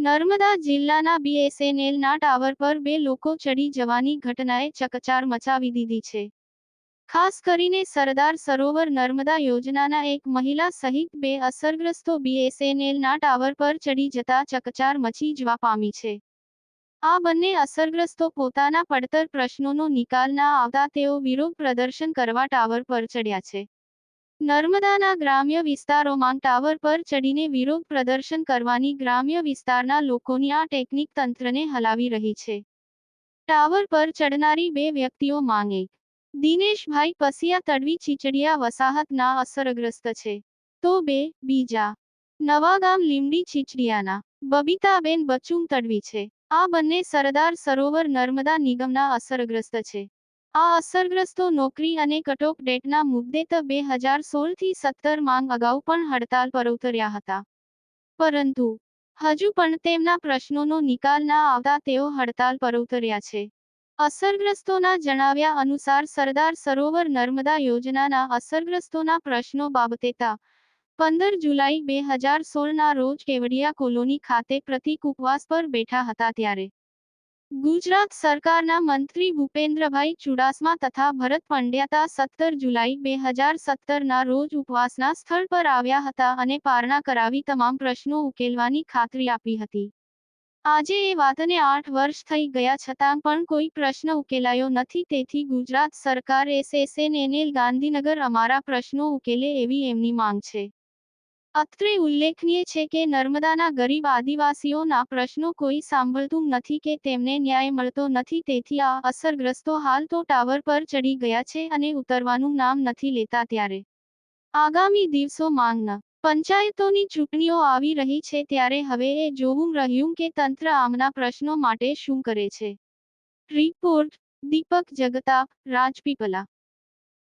નર્મદા જિલ્લાના બીએસએનએલના ટાવર પર બે લોકો ચડી જવાની ઘટનાએ ચકચાર મચાવી દીધી છે. ખાસ કરીને સરદાર સરોવર નર્મદા યોજનાના એક મહિલા સહિત બે અસરગ્રસ્તો બીએસએનએલના ટાવર પર ચડી જતા ચકચાર મચી જવા પામી છે. આ બંને અસરગ્રસ્તો પોતાના પડતર પ્રશ્નોનો નિકાલ ના આવતા તેઓ વિરોધ પ્રદર્શન કરવા ટાવર પર ચડ્યા છે. નર્મદાના ગ્રામ્ય વિસ્તારોમાં ટાવર પર ચડીને વિરોધ પ્રદર્શન કરવાની ગ્રામ્ય વિસ્તારના લોકોની આ ટેકનિક તંત્રને હલાવી રહી છે. ટાવર પર ચડનારી બે વ્યક્તિઓ માંગ. દિનેશભાઈ પસિયા તડવી ચીચડિયા વસાહતના અસરગ્રસ્ત છે. તો બે, બીજા. નવાગામ લીમડી ચીચડિયાના. બબીતાબેન બચુમ તડવી છે. આ બંને સરદાર સરોવર નર્મદા નિગમના અસરગ્રસ્ત છે. આ અસરગ્રસ્તો નોકરી અને કટોક ડેટના મુદ્દે ત બે હજાર સોળથી સત્તર માંગ અગાઉ પણ હડતાલ પર ઉતર્યા હતા. પરંતુ, હજુ પણ તેમના પ્રશ્નોનો નિકાલ ના આવતા તેઓ હડતાલ પર ઉતર્યા છે. અસરગ્રસ્તોના જણાવ્યા અનુસાર સરદાર સરોવર નર્મદા યોજનાના અસરગ્રસ્તોના પ્રશ્નો બાબતે તા, પંદર જુલાઈ બે હજાર સોળના રોજ કેવડિયા કોલોની ખાતે પ્રતિક ઉપવાસ પર બેઠા હતા ત્યારે ગુજરાત સરકારના મંત્રી ભૂપેન્દ્રભાઈ ચુડાસમા તથા ભરત પંડ્યાતા સત્તર જુલાઈ બે હજાર સત્તરના રોજ ઉપવાસના સ્થળ પર આવ્યા હતા અને પારણા કરાવી તમામ પ્રશ્નો ઉકેલવાની ખાતરી આપી હતી. આજે એ વાતને આઠ વર્ષ થઈ ગયા છતાં પણ કોઈ પ્રશ્ન ઉકેલાયો નથી. તેથી ગુજરાત સરકાર એસએસએનએલ ગાંધીનગર અમારા પ્રશ્નો ઉકેલે એવી એમની માંગ છે. અત્રે ઉલ્લેખનીય છે કે નર્મદાના ગરીબ આદિવાસીઓના પ્રશ્નો કોઈ સાંભળતું નથી કે તેમને ન્યાય મળતો નથી. તેથી આ અસરગ્રસ્તો હાલ તો ટાવર પર ચડી ગયા છે અને ઉતરવાનું નામ નથી લેતા ત્યારે. આગામી દિવસો માંગના. પંચાયતોની ચૂંટણીઓ આવી રહી છે ત્યારે હવે એ જોવું રહ્યું કે તંત્ર આમના પ્રશ્નો માટે શું કરે છે. રિપોર્ટ, દીપક જગતાપ, રાજપીપલા.